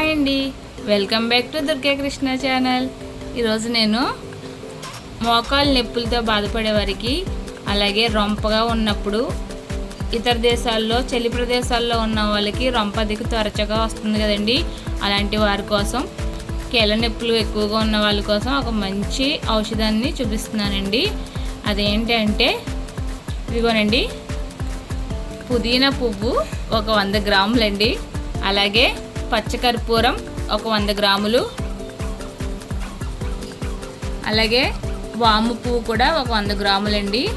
Hi అండి. Welcome back to Durga Krishna channel. ఈరోజు నేను మోకాలు నొప్పులతో బాధపడే వారికి అలాగే రొంపగా ఉన్నప్పుడు ఇతర దేశాల్లో చలి ప్రదేశాల్లో ఉన్న వాళ్ళకి రొంప దిక్కు తరచుగా వస్తుంది కదండి. అలాంటి వారి కోసం కీళ్ళ నొప్పులు ఎక్కువగా ఉన్న వాళ్ళ కోసం ఒక మంచి ఔషధాన్ని చూపిస్తున్నానండి. అదేంటి అంటే ఇదిగోనండి. పుదీనా పువ్వు ఒక వంద గ్రాములండి. అలాగే పచ్చకర్పూరం ఒక వంద గ్రాములు. అలాగే వాము పువ్వు కూడా ఒక వంద గ్రాములండి.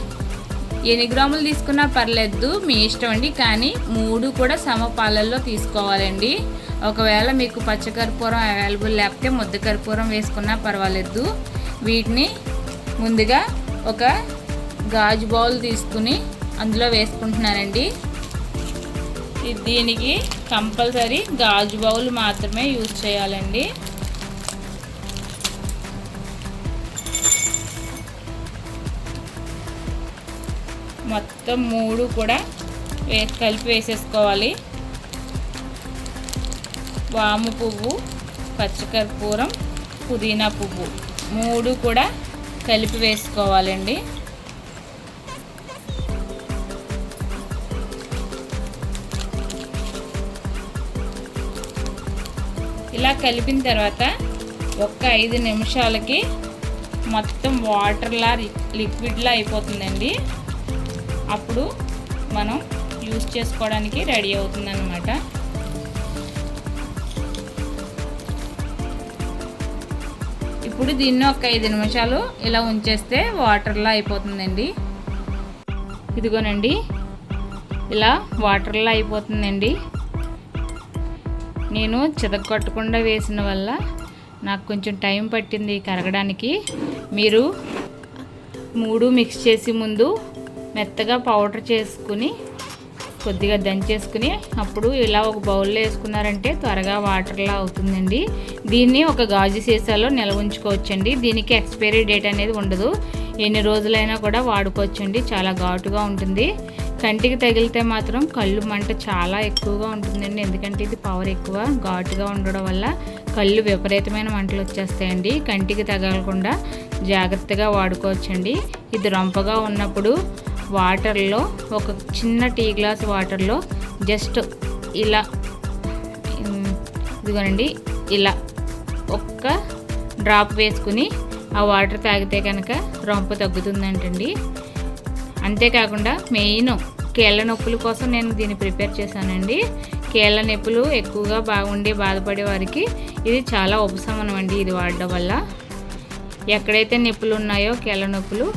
ఎన్ని గ్రాములు తీసుకున్నా పర్లేదు మీ ఇష్టం అండి. కానీ మూడు కూడా సమపాలల్లో తీసుకోవాలండి. ఒకవేళ మీకు పచ్చకర్పూరం అవైలబుల్ లేకపోతే ముద్ద కర్పూరం వేసుకున్నా పర్వాలేదు. వీటిని ముందుగా ఒక గాజు బౌల్ తీసుకుని అందులో వేసుకుంటున్నానండి. దీనికి కంపల్సరీ గాజు బౌల్ మాత్రమే యూజ్ చేయాలండి. మొత్తం మూడు కూడా వే కలిపి వేసేసుకోవాలి. వాము పువ్వు పచ్చకర్పూరం పుదీనా పువ్వు మూడు కూడా కలిపి వేసుకోవాలండి. ఇలా కలిపిన తర్వాత ఒక్క ఐదు నిమిషాలకి మొత్తం వాటర్లా లిక్విడ్లా అయిపోతుందండి. అప్పుడు మనం యూస్ చేసుకోవడానికి రెడీ అవుతుందన్నమాట. ఇప్పుడు దీన్ని ఒక ఐదు నిమిషాలు ఇలా ఉంచేస్తే వాటర్లా అయిపోతుందండి. ఇదిగోనండి ఇలా వాటర్లా అయిపోతుందండి. నేను చితగొట్టకుండా వేసిన వల్ల నాకు కొంచెం టైం పట్టింది కరగడానికి. మీరు మూడు మిక్స్ చేసి ముందు మెత్తగా పౌడర్ చేసుకుని కొద్దిగా దంచేసుకుని అప్పుడు ఇలా ఒక బౌల్లో వేసుకున్నారంటే త్వరగా వాటర్లా అవుతుందండి. దీన్ని ఒక గాజు సీసాలో నిల్వ ఉంచుకోవచ్చండి. దీనికి ఎక్స్పైరీ డేట్ అనేది ఉండదు. ఎన్ని రోజులైనా కూడా వాడుకోవచ్చండి. చాలా ఘాటుగా ఉంటుంది. కంటికి తగిలితే మాత్రం కళ్ళు మంట చాలా ఎక్కువగా ఉంటుందండి. ఎందుకంటే ఇది పవర్ ఎక్కువ ఘాటుగా ఉండడం వల్ల కళ్ళు విపరీతమైన మంటలు వచ్చేస్తాయండి. కంటికి తగలకుండా జాగ్రత్తగా వాడుకోవచ్చండి. ఇది రొంపగా ఉన్నప్పుడు వాటర్లో ఒక చిన్న టీ గ్లాస్ వాటర్లో జస్ట్ ఇలా ఇదిగోనండి ఇలా ఒక్క డ్రాప్ వేసుకుని ఆ వాటర్ తాగితే కనుక రొంపు తగ్గుతుందంటండి. అంతేకాకుండా మెయిన్ కీళ్ళ నొప్పుల కోసం నేను దీన్ని ప్రిపేర్ చేశానండి. కీళ్ళ నొప్పులు ఎక్కువగా బాగుండి బాధపడే వారికి ఇది చాలా ఉపశమనం అండి ఇది వాడడం వల్ల. ఎక్కడైతే నొప్పులు ఉన్నాయో కీళ్ళ నొప్పులు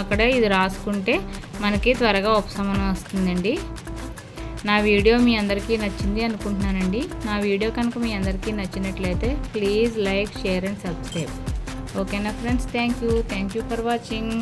అక్కడ ఇది రాసుకుంటే మనకి త్వరగా ఉపశమనం వస్తుందండి. నా వీడియో మీ అందరికీ నచ్చింది అనుకుంటున్నానండి. నా వీడియో కనుక మీ అందరికీ నచ్చినట్లయితే please like share and subscribe. ఓకేనా friends? Thank you. Thank you for watching.